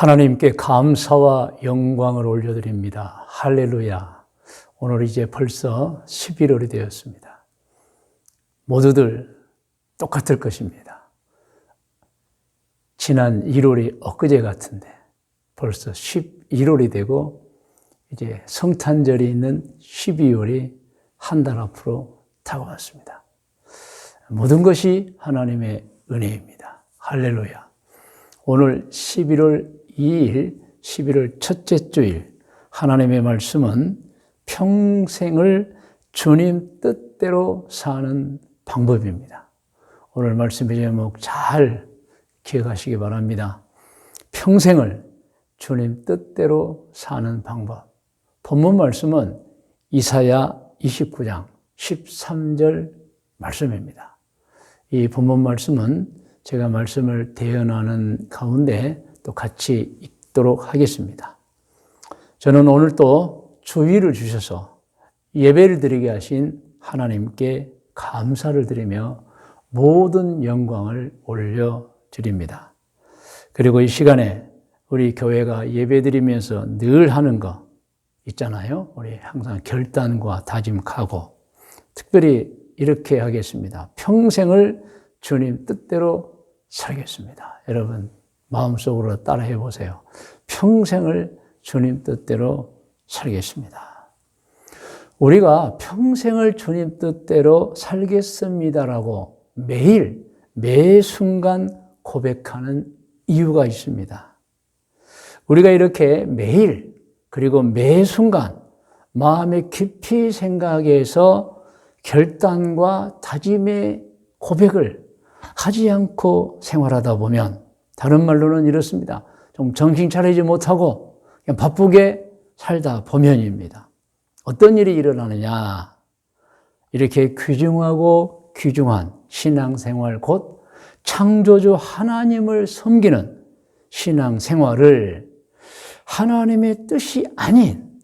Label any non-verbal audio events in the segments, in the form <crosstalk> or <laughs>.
하나님께 감사와 영광을 올려드립니다. 할렐루야. 오늘 이제 벌써 11월이 되었습니다. 모두들 똑같을 것입니다. 지난 1월이 엊그제 같은데 벌써 11월이 되고 이제 성탄절이 있는 12월이 한 달 앞으로 다가왔습니다. 모든 것이 하나님의 은혜입니다. 할렐루야. 오늘 11월 2일, 11월 첫째 주일, 하나님의 말씀은 평생을 주님 뜻대로 사는 방법입니다. 오늘 말씀의 제목 잘 기억하시기 바랍니다. 평생을 주님 뜻대로 사는 방법. 본문 말씀은 이사야 29장 13절 말씀입니다. 이 본문 말씀은 제가 말씀을 대연하는 가운데 또 같이 읽도록 하겠습니다. 저는 오늘 또 주의를 주셔서 예배를 드리게 하신 하나님께 감사를 드리며 모든 영광을 올려드립니다. 그리고 이 시간에 우리 교회가 예배 드리면서 늘 하는 거 있잖아요. 우리 항상 결단과 다짐하고 특별히 이렇게 하겠습니다. 평생을 주님 뜻대로 살겠습니다. 여러분 마음속으로 따라해 보세요. 평생을 주님 뜻대로 살겠습니다. 우리가 평생을 주님 뜻대로 살겠습니다라고 매일, 매 순간 고백하는 이유가 있습니다. 우리가 이렇게 매일, 그리고 매 순간 마음에 깊이 생각해서 결단과 다짐의 고백을 하지 않고 생활하다 보면 다른 말로는 이렇습니다. 좀 정신 차리지 못하고 그냥 바쁘게 살다 보면입니다. 어떤 일이 일어나느냐? 이렇게 귀중하고 귀중한 신앙생활 곧 창조주 하나님을 섬기는 신앙생활을 하나님의 뜻이 아닌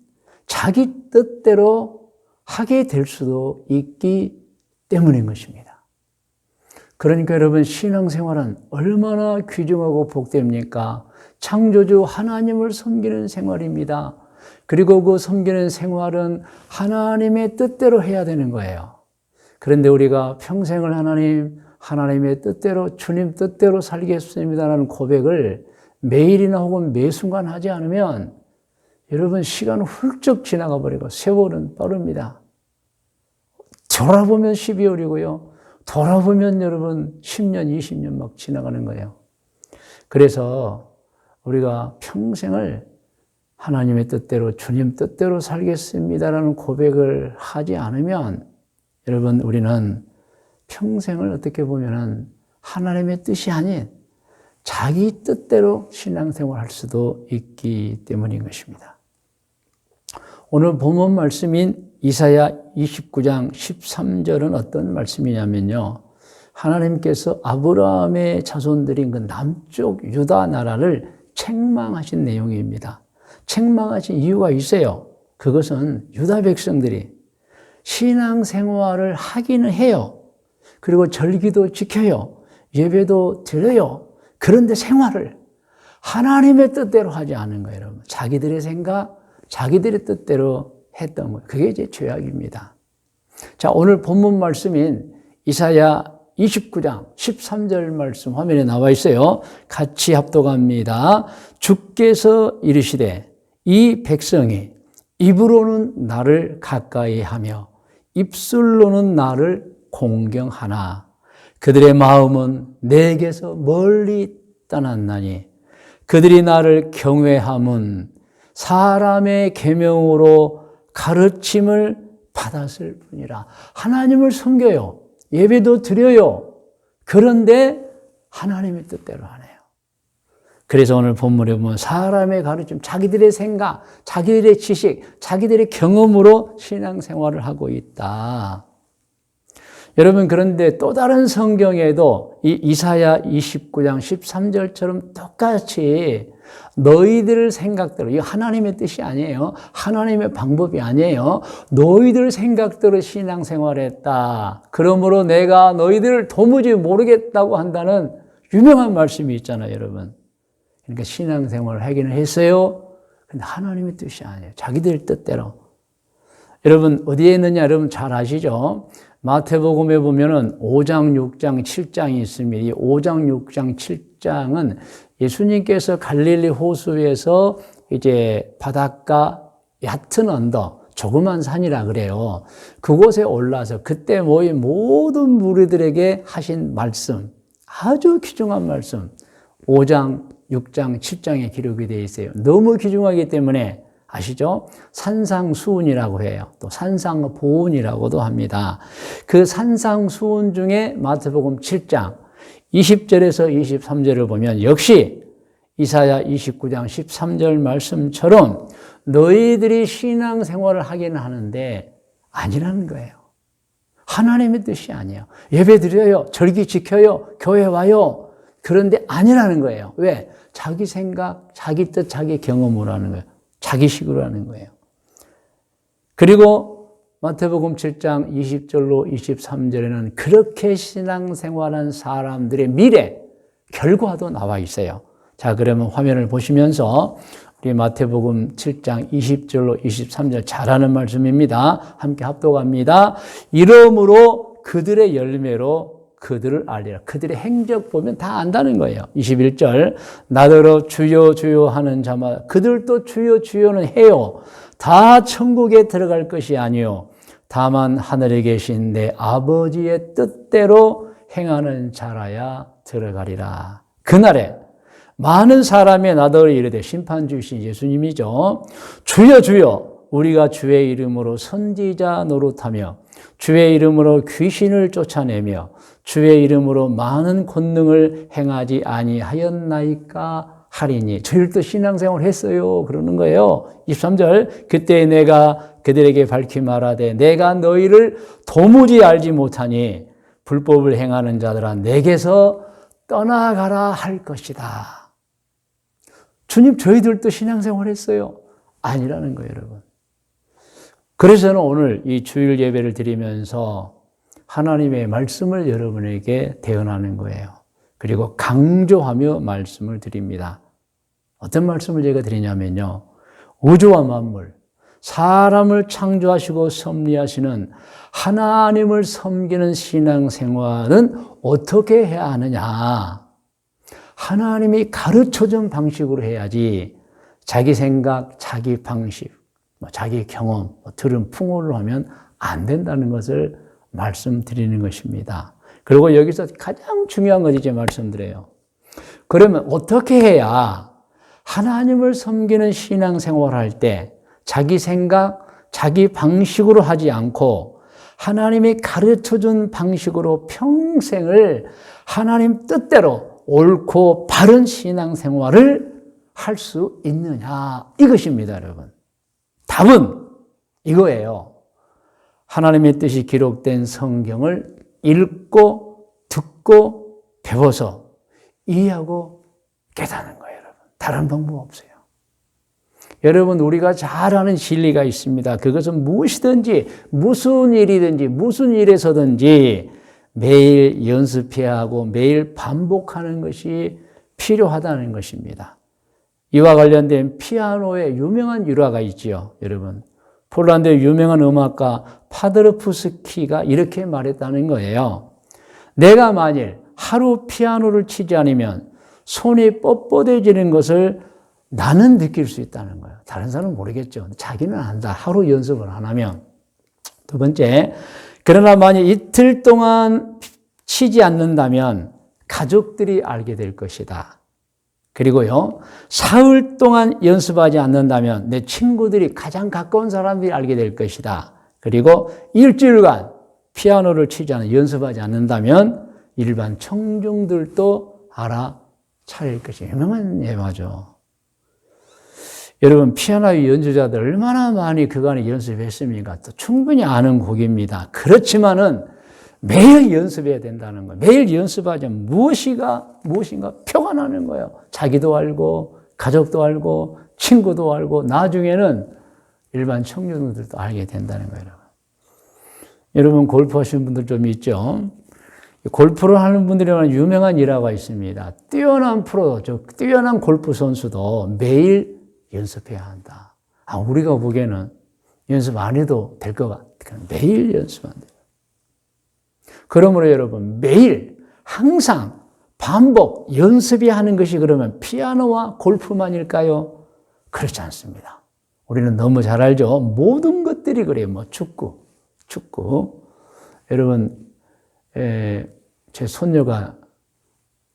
자기 뜻대로 하게 될 수도 있기 때문인 것입니다. 그러니까 여러분 신앙생활은 얼마나 귀중하고 복됩니까? 창조주 하나님을 섬기는 생활입니다. 그리고 그 섬기는 생활은 하나님의 뜻대로 해야 되는 거예요. 그런데 우리가 평생을 하나님, 하나님의 뜻대로, 주님 뜻대로 살겠습니다라는 고백을 매일이나 혹은 매 순간 하지 않으면 여러분 시간은 훌쩍 지나가 버리고 세월은 빠릅니다. 돌아보면 12월이고요. 돌아보면 여러분 10년, 20년 막 지나가는 거예요. 그래서 우리가 평생을 하나님의 뜻대로 주님 뜻대로 살겠습니다라는 고백을 하지 않으면 여러분 우리는 평생을 어떻게 보면은 하나님의 뜻이 아닌 자기 뜻대로 신앙생활 할 수도 있기 때문인 것입니다. 오늘 본문 말씀인 이사야 29장 13절은 어떤 말씀이냐면요. 하나님께서 아브라함의 자손들인 그 남쪽 유다 나라를 책망하신 내용입니다. 책망하신 이유가 있어요. 그것은 유다 백성들이 신앙 생활을 하기는 해요. 그리고 절기도 지켜요. 예배도 드려요. 그런데 생활을 하나님의 뜻대로 하지 않은 거예요, 여러분. 자기들의 생각, 자기들의 뜻대로 했던 거예요. 그게 이제 죄악입니다. 자, 오늘 본문 말씀인 이사야 29장 13절 말씀 화면에 나와 있어요. 같이 합독합니다. 주께서 이르시되 이 백성이 입으로는 나를 가까이 하며 입술로는 나를 공경하나 그들의 마음은 내게서 멀리 떠났나니 그들이 나를 경외함은 사람의 계명으로 가르침을 받았을 뿐이라 하나님을 섬겨요. 예배도 드려요. 그런데 하나님의 뜻대로 안 해요. 그래서 오늘 본문에 보면 사람의 가르침, 자기들의 생각, 자기들의 지식, 자기들의 경험으로 신앙생활을 하고 있다. 여러분 그런데 또 다른 성경에도 이 이사야 29장 13절처럼 똑같이 너희들 생각대로 이 하나님의 뜻이 아니에요. 하나님의 방법이 아니에요. 너희들 생각대로 신앙생활했다. 그러므로 내가 너희들을 도무지 모르겠다고 한다는 유명한 말씀이 있잖아요, 여러분. 그러니까 신앙생활을 하기는 했어요. 근데 하나님의 뜻이 아니에요. 자기들 뜻대로. 여러분, 어디에 있느냐, 여러분 잘 아시죠? 마태복음에 보면은 5장, 6장, 7장이 있습니다. 이 5장, 6장, 7 장은 예수님께서 갈릴리 호수에서 이제 바닷가 얕은 언덕, 조그만 산이라 그래요. 그곳에 올라서 그때 모인 모든 무리들에게 하신 말씀, 아주 귀중한 말씀, 5장, 6장, 7장에 기록이 되어 있어요. 너무 귀중하기 때문에 아시죠? 산상수훈이라고 해요. 또 산상보훈이라고도 합니다. 그 산상수훈 중에 마태복음 7장 20절에서 23절을 보면 역시 이사야 29장 13절 말씀처럼 너희들이 신앙 생활을 하기는 하는데 아니라는 거예요. 하나님의 뜻이 아니에요. 예배 드려요. 절기 지켜요. 교회 와요. 그런데 아니라는 거예요. 왜? 자기 생각, 자기 뜻, 자기 경험으로 하는 거예요. 자기식으로 하는 거예요. 그리고 마태복음 7장 20절로 23절에는 그렇게 신앙생활한 사람들의 미래, 결과도 나와 있어요. 자, 그러면 화면을 보시면서 우리 마태복음 7장 20절로 23절 잘하는 말씀입니다. 함께 합독합니다. 이러므로 그들의 열매로 그들을 알리라. 그들의 행적 보면 다 안다는 거예요. 21절. 나더러 주여 주여 하는 자마다 그들도 주여 주여는 해요. 다 천국에 들어갈 것이 아니요. 다만 하늘에 계신 내 아버지의 뜻대로 행하는 자라야 들어가리라. 그날에 많은 사람의 나더러 이르되 심판주이신 예수님이죠. 주여 주여 우리가 주의 이름으로 선지자 노릇하며 주의 이름으로 귀신을 쫓아내며 주의 이름으로 많은 권능을 행하지 아니하였나이까 하리니 저희들도 신앙생활 했어요. 그러는 거예요. 23절 그때 내가 그들에게 밝히 말하되 내가 너희를 도무지 알지 못하니 불법을 행하는 자들아 내게서 떠나가라 할 것이다. 주님 저희들도 신앙생활 했어요. 아니라는 거예요 여러분. 그래서 저는 오늘 이 주일 예배를 드리면서 하나님의 말씀을 여러분에게 대언하는 거예요. 그리고 강조하며 말씀을 드립니다. 어떤 말씀을 제가 드리냐면요. 우주와 만물, 사람을 창조하시고 섭리하시는 하나님을 섬기는 신앙생활은 어떻게 해야 하느냐. 하나님이 가르쳐 준 방식으로 해야지 자기 생각, 자기 방식, 뭐 자기 경험, 뭐 들은 풍호를 하면 안 된다는 것을 말씀드리는 것입니다. 그리고 여기서 가장 중요한 것이 제 말씀드려요. 그러면 어떻게 해야 하나님을 섬기는 신앙생활을 할때 자기 생각, 자기 방식으로 하지 않고 하나님이 가르쳐 준 방식으로 평생을 하나님 뜻대로 옳고 바른 신앙생활을 할 수 있느냐 이것입니다, 여러분. 답은 이거예요. 하나님의 뜻이 기록된 성경을 읽고 듣고 배워서 이해하고 깨닫는. 다른 방법 없어요. 여러분, 우리가 잘 아는 진리가 있습니다. 그것은 무엇이든지, 무슨 일이든지, 무슨 일에서든지 매일 연습해야 하고 매일 반복하는 것이 필요하다는 것입니다. 이와 관련된 피아노의 유명한 일화가 있지요, 여러분. 폴란드의 유명한 음악가 파드르프스키가 이렇게 말했다는 거예요. 내가 만일 하루 피아노를 치지 않으면 손이 뻣뻣해지는 것을 나는 느낄 수 있다는 거예요. 다른 사람은 모르겠죠. 자기는 안다. 하루 연습을 안 하면. 두 번째, 그러나 만약 이틀 동안 치지 않는다면 가족들이 알게 될 것이다. 그리고요, 사흘 동안 연습하지 않는다면 내 친구들이 가장 가까운 사람들이 알게 될 것이다. 그리고 일주일간 피아노를 치지 않아 연습하지 않는다면 일반 청중들도 알아 차릴 것이 유명한 예화죠. 여러분, 피아노 연주자들 얼마나 많이 그간에 연습했습니까? 또 충분히 아는 곡입니다. 그렇지만은 매일 연습해야 된다는 거예요. 매일 연습하자면 무엇이가, 무엇인가 표가 나는 거예요. 자기도 알고, 가족도 알고, 친구도 알고, 나중에는 일반 청년들도 알게 된다는 거예요. 여러분, 골프 하시는 분들 좀 있죠? 골프를 하는 분들이면 유명한 일화가 있습니다. 뛰어난 프로, 저 뛰어난 골프 선수도 매일 연습해야 한다. 아, 우리가 보기에는 연습 안 해도 될 것 같아요. 매일 돼요. 그러므로 여러분, 매일 항상 반복, 연습이 하는 것이 그러면 피아노와 골프만일까요? 그렇지 않습니다. 우리는 너무 잘 알죠? 모든 것들이 그래요. 뭐 축구, 축구. 여러분, 에, 제 손녀가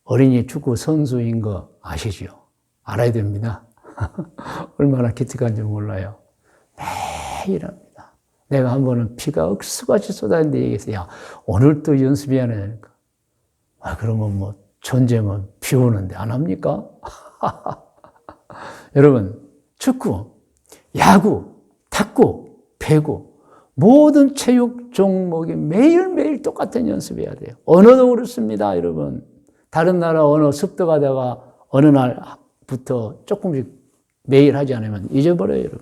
어린이 축구 선수인 거 아시죠? 알아야 됩니다. <laughs> 얼마나 기특한지 몰라요. 매일 합니다. 내가 한 번은 비가 억수같이 쏟아지는데 얘기했어요. 야, 오늘 또 연습해야 하니까. 아, 그러면 뭐, 전쟁은 비 오는데 안 합니까? <laughs> 여러분, 축구, 야구, 탁구, 배구, 모든 체육 종목이 매일매일 똑같은 연습해야 돼요. 언어도 그렇습니다, 여러분. 다른 나라 언어 습득하다가 어느 날부터 조금씩 매일 하지 않으면 잊어버려요, 여러분.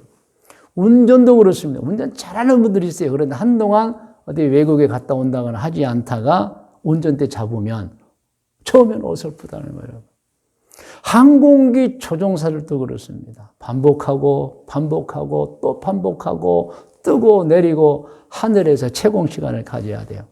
운전도 그렇습니다. 운전 잘하는 분들이 있어요. 그런데 한동안 어디 외국에 갔다 온다거나 하지 않다가 운전대 잡으면 처음엔 어설프다는 거예요. 항공기 조종사들도 그렇습니다. 반복하고 반복하고 또 반복하고 뜨고 내리고 하늘에서 채공 시간을 가져야 돼요.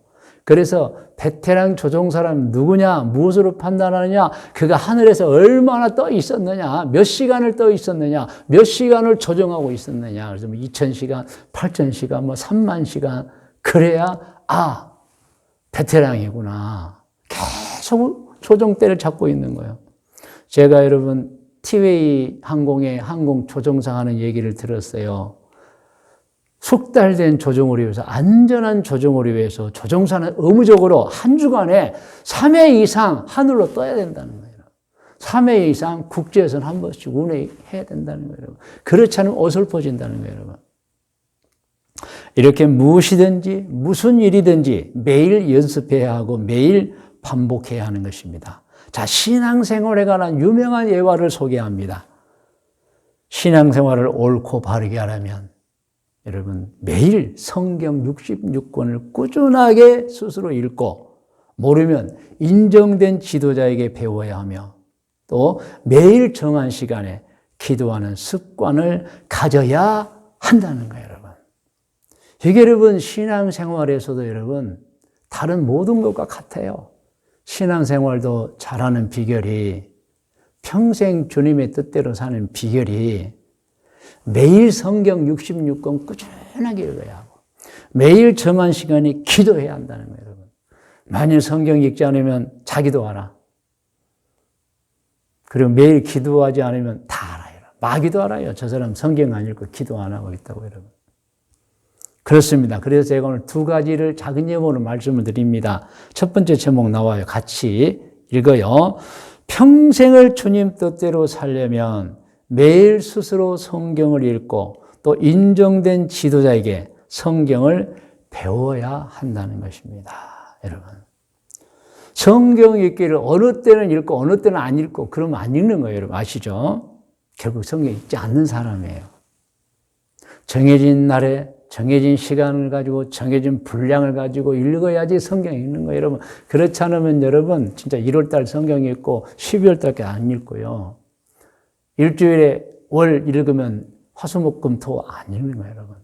그래서 베테랑 조종사라면 누구냐, 무엇으로 판단하느냐, 그가 하늘에서 얼마나 떠 있었느냐, 몇 시간을 떠 있었느냐, 몇 시간을 조종하고 있었느냐. 그래서 뭐 2,000시간, 8,000시간, 뭐 3만 시간. 그래야, 아, 베테랑이구나. 계속 조종대를 잡고 있는 거예요. 제가 여러분, 티웨이 항공의 항공 조종사 하는 얘기를 들었어요. 숙달된 조종을 위해서 안전한 조종을 위해서 조종사는 의무적으로 한 주간에 3회 이상 하늘로 떠야 된다는 거예요. 3회 이상 국제에서는 한 번씩 운행해야 된다는 거예요. 그렇지 않으면 어설퍼진다는 거예요, 여러분. 이렇게 무엇이든지 무슨 일이든지 매일 연습해야 하고 매일 반복해야 하는 것입니다. 자, 신앙생활에 관한 유명한 예화를 소개합니다. 신앙생활을 옳고 바르게 하려면 여러분 매일 성경 66권을 꾸준하게 스스로 읽고 모르면 인정된 지도자에게 배워야 하며 또 매일 정한 시간에 기도하는 습관을 가져야 한다는 거예요, 여러분. 이게 여러분 신앙생활에서도 여러분 다른 모든 것과 같아요. 신앙생활도 잘하는 비결이 평생 주님의 뜻대로 사는 비결이 매일 성경 66권 꾸준하게 읽어야 하고 매일 정한 시간에 기도해야 한다는 거예요, 여러분. 만일 성경 읽지 않으면 자기도 알아. 그리고 매일 기도하지 않으면 다 알아요. 마귀도 알아요. 저 사람 성경 안 읽고 기도 안 하고 있다고 여러분. 그렇습니다. 그래서 제가 오늘 두 가지를 작은 예문으로 말씀을 드립니다. 첫 번째 제목 나와요. 같이 읽어요. 평생을 주님 뜻대로 살려면 매일 스스로 성경을 읽고 또 인정된 지도자에게 성경을 배워야 한다는 것입니다. 여러분. 성경 읽기를 어느 때는 읽고 어느 때는 안 읽고 그러면 안 읽는 거예요. 여러분 아시죠? 결국 성경 읽지 않는 사람이에요. 정해진 날에 정해진 시간을 가지고 정해진 분량을 가지고 읽어야지 성경 읽는 거예요. 여러분 그렇지 않으면 여러분 진짜 1월달 성경 읽고 12월달까지 안 읽고요. 일주일에 월 읽으면 화수목금토 안 읽는 거예요, 여러분.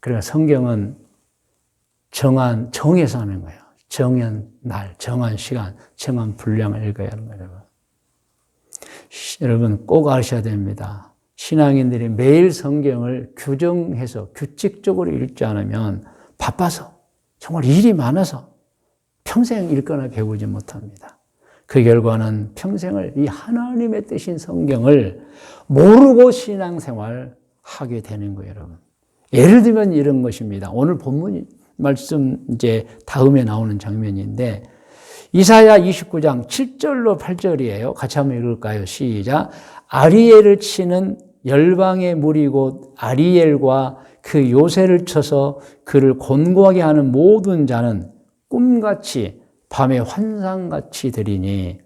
그러니까 성경은 정한 정해서 하는 거예요. 정한 날, 정한 시간, 정한 분량을 읽어야 하는 거예요, 여러분. 여러분 꼭 아셔야 됩니다. 신앙인들이 매일 성경을 규정해서 규칙적으로 읽지 않으면 바빠서 정말 일이 많아서 평생 읽거나 배우지 못합니다. 그 결과는 평생을 이 하나님의 뜻인 성경을 모르고 신앙생활 하게 되는 거예요, 여러분. 예를 들면 이런 것입니다. 오늘 본문 말씀 이제 다음에 나오는 장면인데 이사야 29장 7절로 8절이에요. 같이 한번 읽을까요? 시작. 아리엘을 치는 열방의 무리 곧 아리엘과 그 요새를 쳐서 그를 곤고하게 하는 모든 자는 꿈같이 밤에 환상같이 들이니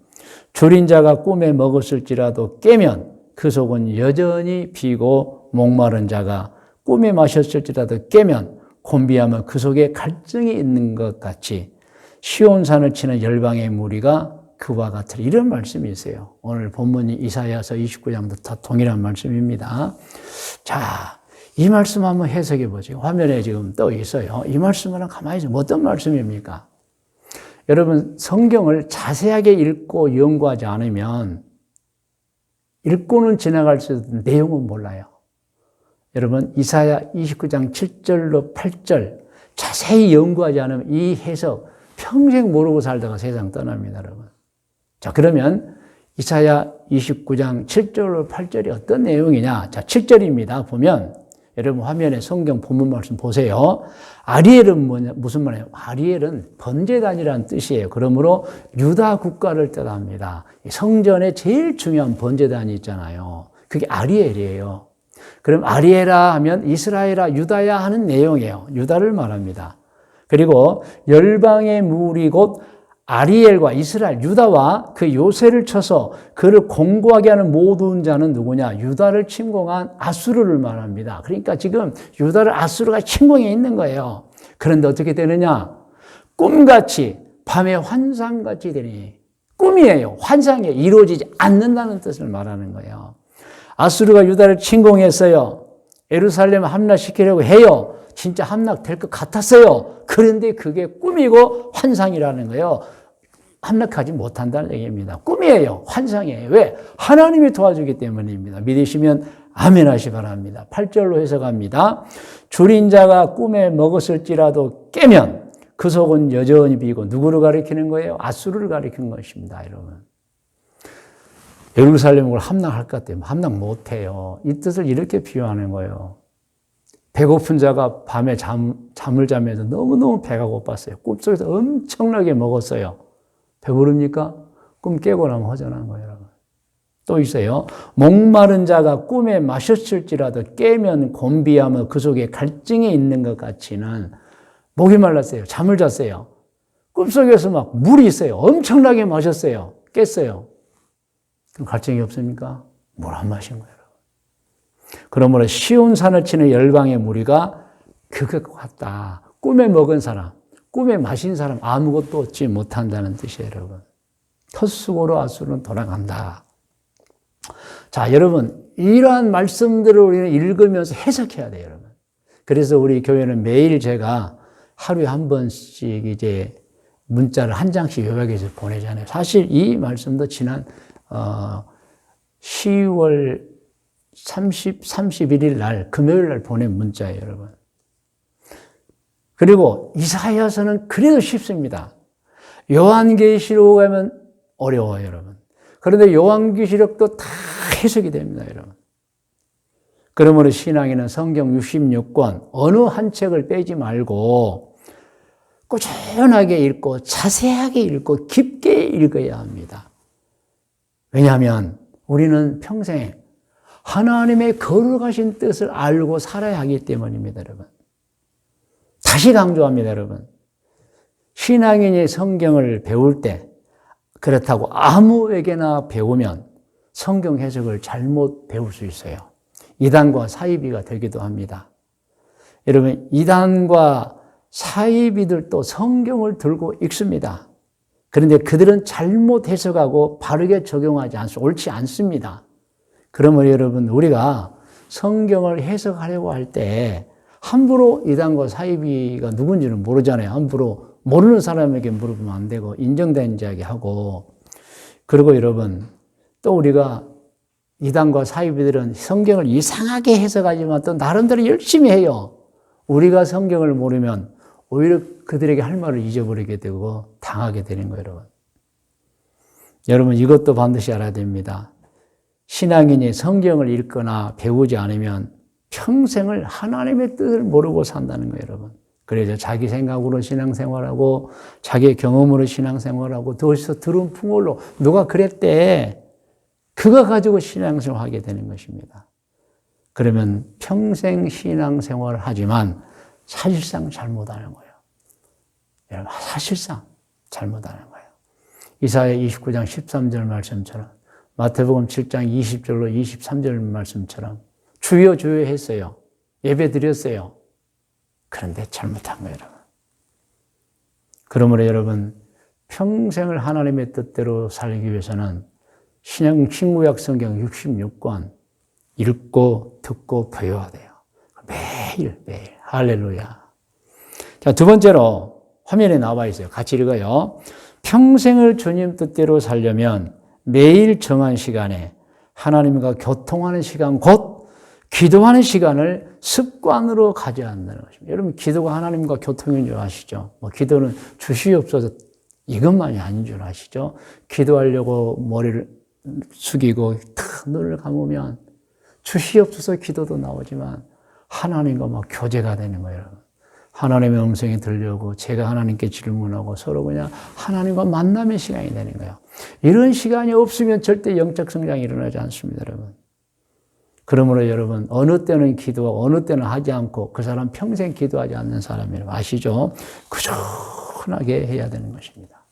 줄인 자가 꿈에 먹었을지라도 깨면 그 속은 여전히 비고 목마른 자가 꿈에 마셨을지라도 깨면 곤비하면 그 속에 갈증이 있는 것 같이 시온산을 치는 열방의 무리가 그와 같으리 이런 말씀이 있어요. 오늘 본문이 이사야서 29장도 다 동일한 말씀입니다. 자, 이 말씀 한번 해석해 보죠. 화면에 지금 떠 있어요. 이 말씀은 가만히 좀 어떤 말씀입니까? 여러분 성경을 자세하게 읽고 연구하지 않으면 읽고는 지나갈 수 있는 내용은 몰라요. 여러분 이사야 29장 7절로 8절 자세히 연구하지 않으면 이 해석 평생 모르고 살다가 세상 떠납니다, 여러분. 자, 그러면 이사야 29장 7절로 8절이 어떤 내용이냐? 자, 7절입니다. 보면 여러분 화면에 성경 본문 말씀 보세요. 아리엘은 뭐냐, 무슨 말이에요? 아리엘은 번제단이라는 뜻이에요. 그러므로 유다 국가를 뜻합니다. 성전에 제일 중요한 번제단이 있잖아요. 그게 아리엘이에요. 그럼 아리에라 하면 이스라엘아 유다야 하는 내용이에요. 유다를 말합니다. 그리고 열방의 무리 곧 아리엘과 이스라엘, 유다와 그 요새를 쳐서 그를 공고하게 하는 모든 자는 누구냐? 유다를 침공한 아수르를 말합니다. 그러니까 지금 유다를 아수르가 침공해 있는 거예요. 그런데 어떻게 되느냐? 꿈같이 밤에 환상같이 되니 꿈이에요. 환상이 이루어지지 않는다는 뜻을 말하는 거예요. 아수르가 유다를 침공했어요. 예루살렘 함락시키려고 해요. 진짜 함락될 것 같았어요. 그런데 그게 꿈이고 환상이라는 거예요. 함락하지 못한다는 얘기입니다. 꿈이에요. 환상이에요. 왜? 하나님이 도와주기 때문입니다. 믿으시면 아멘 하시 바랍니다. 8절로 해석합니다. 줄인 자가 꿈에 먹었을지라도 깨면 그 속은 여전히 비고 누구를 가리키는 거예요? 아수르를 가리키는 것입니다, 여러분. 예루살렘을 함락할 것 같아요. 함락 못해요. 이 뜻을 이렇게 비유하는 거예요. 배고픈 자가 밤에 잠, 잠을 자면서 너무너무 배가 고팠어요. 꿈속에서 엄청나게 먹었어요. 배부릅니까? 꿈 깨고 나면 허전한 거예요, 여러분. 또 있어요. 목마른 자가 꿈에 마셨을지라도 깨면 곤비하며 그 속에 갈증이 있는 것 같이는 목이 말랐어요. 잠을 잤어요. 꿈속에서 막 물이 있어요. 엄청나게 마셨어요. 깼어요. 그럼 갈증이 없습니까? 물 안 마신 거예요. 그러므로 쉬운 산을 치는 열방의 무리가 그것 같다. 꿈에 먹은 사람, 꿈에 마신 사람 아무것도 얻지 못한다는 뜻이에요, 여러분. 헛수고로 아수는 돌아간다. 자, 여러분, 이러한 말씀들을 우리는 읽으면서 해석해야 돼요, 여러분. 그래서 우리 교회는 매일 제가 하루에 한 번씩 이제 문자를 한 장씩 요약해서 보내잖아요. 사실 이 말씀도 지난 어, 10월 30, 31일 날, 금요일 날 보낸 문자예요, 여러분. 그리고 이사야서는 그래도 쉽습니다. 요한계시록 가면 어려워요, 여러분. 그런데 요한계시록도 다 해석이 됩니다, 여러분. 그러므로 신앙에는 성경 66권 어느 한 책을 빼지 말고 꾸준하게 읽고 자세하게 읽고 깊게 읽어야 합니다. 왜냐하면 우리는 평생 하나님의 거룩하신 뜻을 알고 살아야 하기 때문입니다, 여러분. 다시 강조합니다, 여러분. 신앙인이 성경을 배울 때 그렇다고 아무에게나 배우면 성경 해석을 잘못 배울 수 있어요. 이단과 사이비가 되기도 합니다. 여러분, 이단과 사이비들도 성경을 들고 읽습니다. 그런데 그들은 잘못 해석하고 바르게 적용하지 않습니다. 옳지 않습니다. 그러면 여러분, 우리가 성경을 해석하려고 할 때 함부로 이단과 사이비가 누군지는 모르잖아요. 함부로 모르는 사람에게 물어보면 안 되고 인정된 자에게 하고 그리고 여러분 또 우리가 이단과 사이비들은 성경을 이상하게 해석하지만 또 나름대로 열심히 해요. 우리가 성경을 모르면 오히려 그들에게 할 말을 잊어버리게 되고 당하게 되는 거예요, 여러분. 여러분 이것도 반드시 알아야 됩니다. 신앙인이 성경을 읽거나 배우지 않으면 평생을 하나님의 뜻을 모르고 산다는 거예요, 여러분. 그래서 자기 생각으로 신앙생활하고 자기 경험으로 신앙생활하고 더해서 들은 풍월로 누가 그랬대. 그거 가지고 신앙생활 하게 되는 것입니다. 그러면 평생 신앙생활을 하지만 사실상 잘못하는 거예요. 여러분, 사실상 잘못하는 거예요. 이사야 29장 13절 말씀처럼 마태복음 7장 20절로 23절 말씀처럼 주여 주여 했어요. 예배 드렸어요. 그런데 잘못한 거예요, 여러분. 그러므로 여러분 평생을 하나님의 뜻대로 살기 위해서는 신약 신구약 성경 66권 읽고 듣고 배워야 돼요. 매일 매일 할렐루야. 자, 두 번째로 화면에 나와 있어요. 같이 읽어요. 평생을 주님 뜻대로 살려면 매일 정한 시간에 하나님과 교통하는 시간 곧 기도하는 시간을 습관으로 가져야 한다는 것입니다. 여러분 기도가 하나님과 교통인 줄 아시죠? 뭐 기도는 주시옵소서 이것만이 아닌 줄 아시죠? 기도하려고 머리를 숙이고 탁 눈을 감으면 주시옵소서 기도도 나오지만 하나님과 막 교제가 되는 거예요. 하나님의 음성이 들려오고 제가 하나님께 질문하고 서로 그냥 하나님과 만남의 시간이 되는 거예요. 이런 시간이 없으면 절대 영적 성장이 일어나지 않습니다, 여러분. 그러므로 여러분 어느 때는 기도하고 어느 때는 하지 않고 그 사람 평생 기도하지 않는 사람이라고 아시죠? 꾸준하게 해야 되는 것입니다.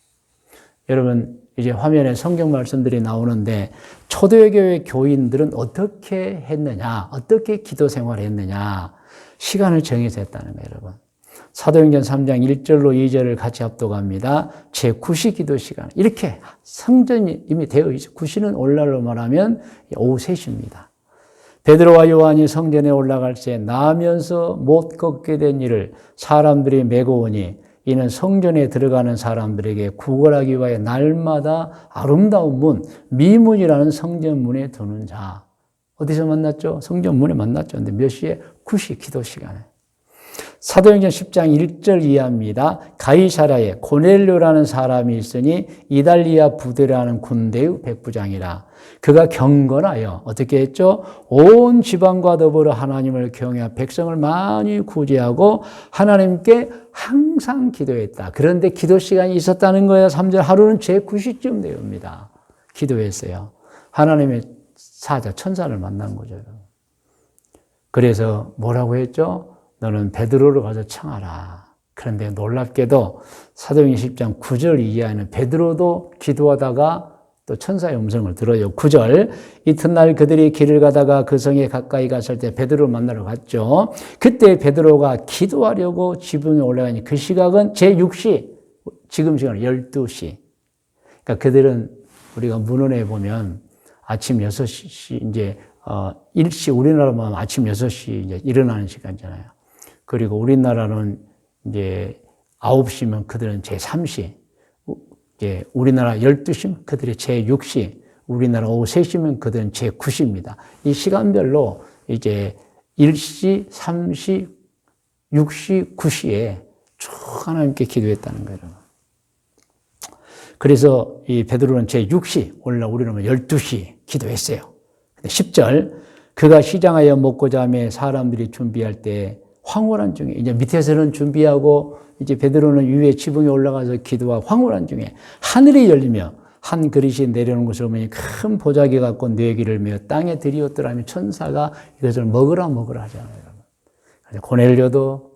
여러분 이제 화면에 성경 말씀들이 나오는데 초대교회 교인들은 어떻게 했느냐, 어떻게 기도 생활했느냐 시간을 정해서 했다는 거예요, 여러분. 사도행전 3장 1절로 2절을 같이 합독합니다. 제 9시 기도 시간. 이렇게 성전이 이미 되어 있죠. 9시는 오늘날로 말하면 오후 3시입니다. 베드로와 요한이 성전에 올라갈 때 나면서 못 걷게 된 일을 사람들이 메고 오니 이는 성전에 들어가는 사람들에게 구걸하기 위하여 날마다 아름다운 문, 미문이라는 성전 문에 두는 자. 어디서 만났죠? 성전 문에 만났죠. 근데 몇 시에? 9시 기도 시간에. 사도행전 10장 1절 이하입니다. 가이사라에 고넬료라는 사람이 있으니 이달리아 부대라는 군대의 백부장이라. 그가 경건하여 어떻게 했죠? 온 지방과 더불어 하나님을 경외하 백성을 많이 구제하고 하나님께 항상 기도했다. 그런데 기도 시간이 있었다는 거예요. 3절 하루는 제 9시쯤 되옵니다. 기도했어요. 하나님의 사자 천사를 만난 거죠. 그래서 뭐라고 했죠? 너는 베드로를 가서 청하라. 그런데 놀랍게도 사도행 10장 9절 이하에는 베드로도 기도하다가 또 천사의 음성을 들어요. 9절 이튿날 그들이 길을 가다가 그 성에 가까이 갔을 때 베드로를 만나러 갔죠. 그때 베드로가 기도하려고 지붕에 올라가니 그 시각은 제6시 지금 시간 12시. 그러니까 그들은 우리가 문헌에 보면 아침 6시 이제 어 일시 우리나라만 아침 6시 이제 일어나는 시간이잖아요. 그리고 우리나라는 이제 9시면 그들은 제3시, 이제 우리나라 12시면 그들이 제6시, 우리나라 오후 3시면 그들은 제9시입니다. 이 시간별로 이제 1시, 3시, 6시, 9시에 쭉 하나님께 기도했다는 거예요. 그래서 이 베드로는 제6시, 올라 우리는 12시 기도했어요. 10절, 그가 시장하여 먹고자 하며 사람들이 준비할 때 황홀한 중에 이제 밑에서는 준비하고 이제 베드로는 위에 지붕에 올라가서 기도와 황홀한 중에 하늘이 열리며 한 그릇이 내려오는 것을 보니 큰 보자기 갖고 뇌기를 메어 땅에 들이었더라면 천사가 이것을 먹으라 먹으라 하잖아요. 여러분. 고넬료도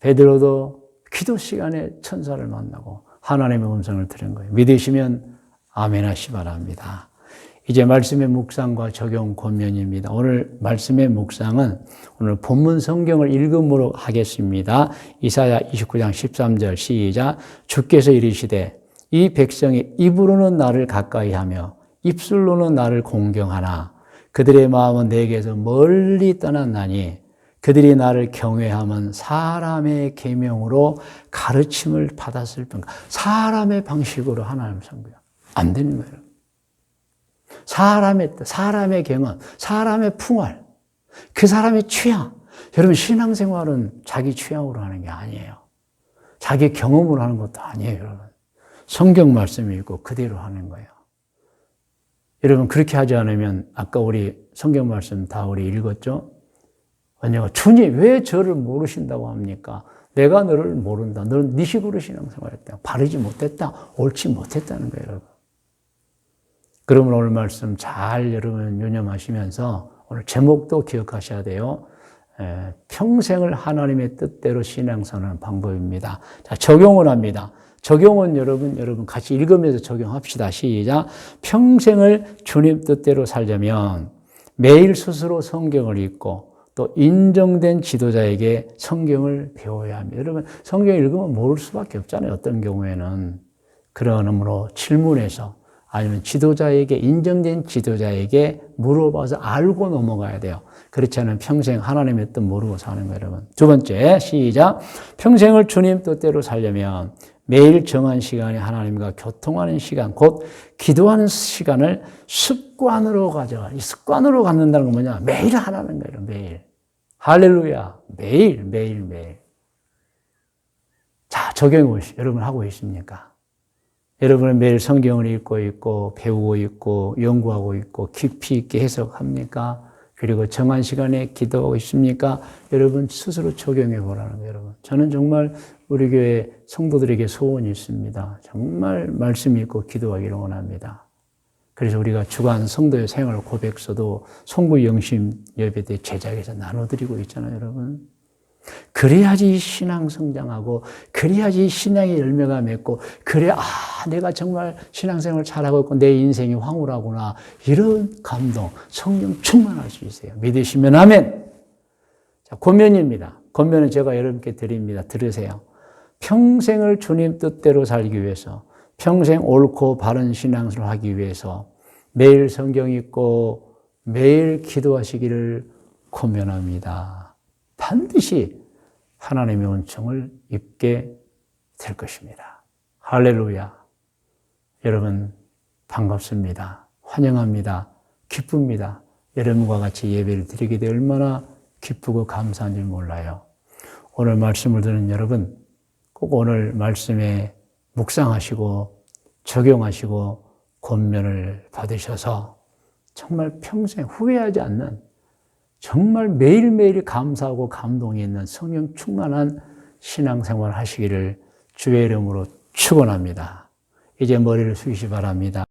베드로도 기도 시간에 천사를 만나고 하나님의 음성을 들은 거예요. 믿으시면 아멘 하시 바랍니다. 이제 말씀의 묵상과 적용 권면입니다. 오늘 말씀의 묵상은 오늘 본문 성경을 읽음으로 하겠습니다. 이사야 29장 13절 시작 주께서 이르시되 이 백성이 입으로는 나를 가까이 하며 입술로는 나를 공경하나 그들의 마음은 내게서 멀리 떠났나니 그들이 나를 경외하면 사람의 계명으로 가르침을 받았을 뿐 사람의 방식으로 하나님 섬겨요. 안 되는 거예요. 사람의 뜻, 사람의 경험, 사람의 풍월, 그 사람의 취향. 여러분, 신앙생활은 자기 취향으로 하는 게 아니에요. 자기 경험으로 하는 것도 아니에요, 여러분. 성경 말씀이 있고 그대로 하는 거예요. 여러분, 그렇게 하지 않으면 아까 우리 성경 말씀 다 우리 읽었죠? 왜냐면 주님 왜 저를 모르신다고 합니까? 내가 너를 모른다. 너는 네 식으로 신앙생활했다. 바르지 못했다. 옳지 못했다는 거예요, 여러분. 그러면 오늘 말씀 잘 여러분 유념하시면서 오늘 제목도 기억하셔야 돼요. 에, 평생을 하나님의 뜻대로 신앙사는 방법입니다. 자, 적용을 합니다. 적용은 여러분, 여러분 같이 읽으면서 적용합시다. 시작. 평생을 주님 뜻대로 살려면 매일 스스로 성경을 읽고 또또 인정된 지도자에게 성경을 배워야 합니다. 여러분, 성경 읽으면 모를 수밖에 없잖아요. 어떤 경우에는. 그러므로 질문해서 아니면 지도자에게, 인정된 지도자에게 물어봐서 알고 넘어가야 돼요. 그렇지 않으면 평생 하나님의 뜻 모르고 사는 거예요, 여러분. 두 번째, 시작. 평생을 주님 뜻대로 살려면 매일 정한 시간에 하나님과 교통하는 시간, 곧 기도하는 시간을 습관으로 가져가. 이 습관으로 갖는다는 건 뭐냐? 매일 하라는 거예요, 매일. 할렐루야. 매일, 매일, 매일. 자, 보시죠. 여러분 하고 있습니까? 여러분은 매일 성경을 읽고 있고, 배우고 있고, 연구하고 있고, 깊이 있게 해석합니까? 그리고 정한 시간에 기도하고 있습니까? 여러분 스스로 적용해 보라는 거예요, 여러분. 저는 정말 우리 교회 성도들에게 소원이 있습니다. 정말 말씀 읽고 기도하기를 원합니다. 그래서 우리가 주간 성도의 생활 고백서도 송구 영심 예배 때 제작해서 나눠드리고 있잖아요, 여러분. 그래야지 신앙 성장하고, 그래야지 신앙의 열매가 맺고, 그래, 아, 내가 정말 신앙생활 잘하고 있고, 내 인생이 황홀하구나. 이런 감동, 성령 충만할 수 있어요. 믿으시면 아멘. 자, 권면입니다. 권면은 제가 여러분께 드립니다. 들으세요. 평생을 주님 뜻대로 살기 위해서, 평생 옳고 바른 신앙을 하기 위해서 매일 성경 읽고 매일 기도하시기를 권면합니다. 반드시 하나님의 은총을 입게 될 것입니다. 할렐루야. 여러분, 반갑습니다. 환영합니다. 기쁩니다. 여러분과 같이 예배를 드리게 되 얼마나 기쁘고 감사한 줄 몰라요. 오늘 말씀을 듣는 여러분, 꼭 오늘 말씀에 묵상하시고 적용하시고 권면을 받으셔서 정말 평생 후회하지 않는 정말 매일매일 감사하고 감동이 있는 성령 충만한 신앙생활 하시기를 주의 이름으로 축원합니다. 이제 머리를 숙이시 바랍니다.